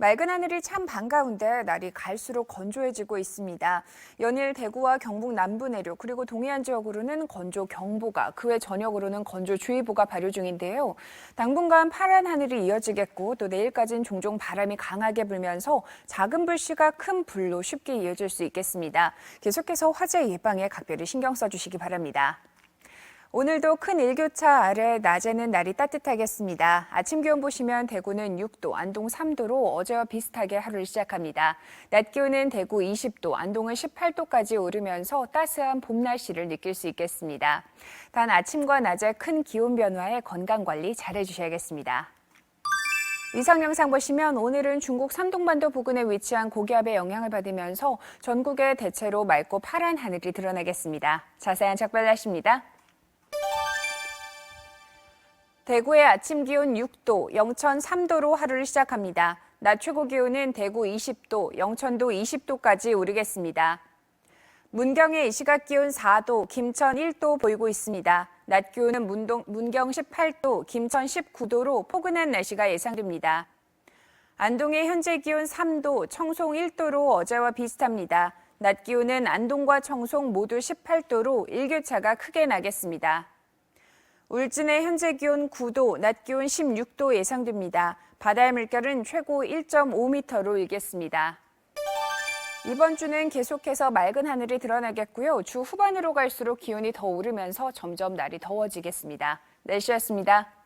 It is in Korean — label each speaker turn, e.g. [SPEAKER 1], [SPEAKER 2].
[SPEAKER 1] 맑은 하늘이 참 반가운데 날이 갈수록 건조해지고 있습니다. 연일 대구와 경북 남부 내륙 그리고 동해안 지역으로는 건조 경보가 그 외 전역으로는 건조 주의보가 발효 중인데요. 당분간 파란 하늘이 이어지겠고 또 내일까지는 종종 바람이 강하게 불면서 작은 불씨가 큰 불로 쉽게 이어질 수 있겠습니다. 계속해서 화재 예방에 각별히 신경 써주시기 바랍니다. 오늘도 큰 일교차 아래 낮에는 날이 따뜻하겠습니다. 아침 기온 보시면 대구는 6도, 안동 3도로 어제와 비슷하게 하루를 시작합니다. 낮 기온은 대구 20도, 안동은 18도까지 오르면서 따스한 봄 날씨를 느낄 수 있겠습니다. 단 아침과 낮에 큰 기온 변화에 건강 관리 잘 해주셔야겠습니다. 위성 영상 보시면 오늘은 중국 산동반도 부근에 위치한 고기압의 영향을 받으면서 전국에 대체로 맑고 파란 하늘이 드러나겠습니다. 자세한 작별 날씨입니다. 대구의 아침 기온 6도, 영천 3도로 하루를 시작합니다. 낮 최고 기온은 대구 20도, 영천도 20도까지 오르겠습니다. 문경의 이 시각 기온 4도, 김천 1도 보이고 있습니다. 낮 기온은 문동, 문경 18도, 김천 19도로 포근한 날씨가 예상됩니다. 안동의 현재 기온 3도, 청송 1도로 어제와 비슷합니다. 낮 기온은 안동과 청송 모두 18도로 일교차가 크게 나겠습니다. 울진의 현재 기온 9도, 낮 기온 16도 예상됩니다. 바다의 물결은 최고 1.5m로 일겠습니다. 이번 주는 계속해서 맑은 하늘이 드러나겠고요. 주 후반으로 갈수록 기온이 더 오르면서 점점 날이 더워지겠습니다. 날씨였습니다.